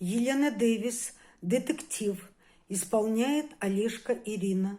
Елена Дэвис, детектив, исполняет Олежка Ирина.